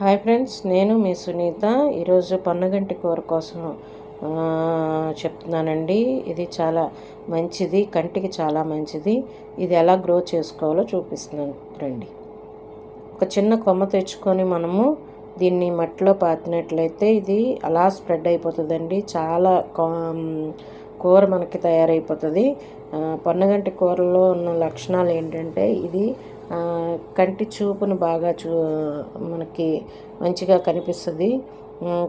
Hi friends నేను మీ సునీత. ఈరోజు పన్నుగంటి కూర కోసం చెప్తున్నానండి. ఇది చాలా మంచిది కంటికి చాలా మంచిది. ఇది ఎలా గ్రో చేసుకోవాలో చూపిస్తున్నాను. రండి. ఒక చిన్న కొమ్మ తెచ్చుకొని మనము దీన్ని మట్టిలో పాతినట్లయితే ఇది అలా స్ప్రెడ్ అయిపోతుందండి. చాలా కో- కూర మనకి తయారైపోతుంది. పొన్నగంటి కూరలో ఉన్న లక్షణాలు ఏంటంటే ఇది కంటి చూపును బాగా చూ మనకి మంచిగా కనిపిస్తుంది.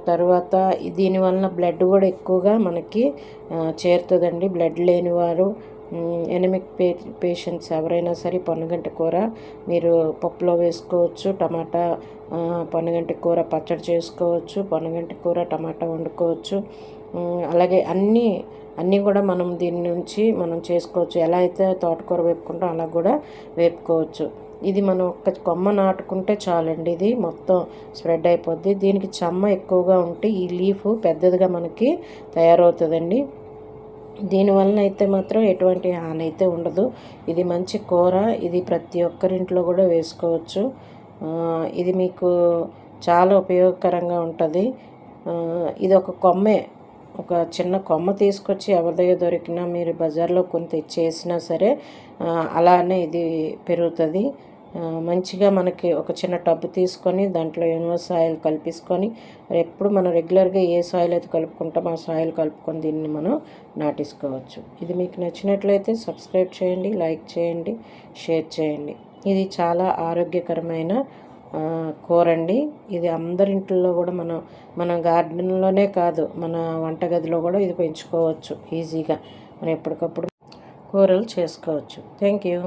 తర్వాత దీనివలన దీనివల్ల బ్లడ్ కూడా ఎక్కువగా మనకి చేరుతుందండి. బ్లడ్ లేనివారు ఎనిమిక్ పే పేషెంట్స్ ఎవరైనా సరే పొన్నగంటి కూర మీరు పప్పులో వేసుకోవచ్చు టమాటా పొన్నగంటి కూర పచ్చడి చేసుకోవచ్చు పొన్నగంటి కూర టమాటా వండుకోవచ్చు. అలాగే అన్నీ అన్నీ కూడా మనం దీని నుంచి మనం చేసుకోవచ్చు. ఎలా అయితే తోటకూర వేపుకుంటాం అలా కూడా వేపుకోవచ్చు. ఇది మనం ఒక్క కొమ్మ నాటుకుంటే చాలండి ఇది. మొత్తం స్ప్రెడ్ అయిపోద్ది. దీనికి చెమ్మ ఎక్కువగా ఉంటే ఈ లీఫ్ పెద్దదిగా మనకి తయారవుతుందండి. దీనివలన అయితే మాత్రం ఎటువంటి హాని అయితే ఉండదు. ఇది మంచి కూర ఇది ప్రతి ఒక్కరింట్లో కూడా వేసుకోవచ్చు. ఇది మీకు చాలా ఉపయోగకరంగా ఉంటుంది. ఇది ఒక కొమ్మే ఒక చిన్న కొమ్మ తీసుకొచ్చి ఎవరి దగ్గర దొరికినా మీరు బజార్లో కొంత ఇచ్చేసినా సరే అలానే ఇది పెరుగుతుంది. మంచిగా మనకి ఒక చిన్న టబ్ తీసుకొని దాంట్లో యూనివర్స్ ఆయిల్ కలిపించుకొని ఎప్పుడు మనం రెగ్యులర్గా ఏ సాయిల్ అయితే కలుపుకుంటామో ఆ సాయిల్ కలుపుకొని దీన్ని మనం నాటేసుకోవచ్చు ఇది మీకు నచ్చినట్లయితే సబ్స్క్రైబ్ చేయండి లైక్ చేయండి షేర్ చేయండి. ఇది చాలా ఆరోగ్యకరమైన కూరండి. కూర అండి ఇది అందరింట్లో కూడా మనం మన గార్డెన్లోనే కాదు మన వంటగదిలో కూడా ఇది పెంచుకోవచ్చు ఈజీగా. మనం ఎప్పటికప్పుడు కూరలు చేసుకోవచ్చు. Thank you.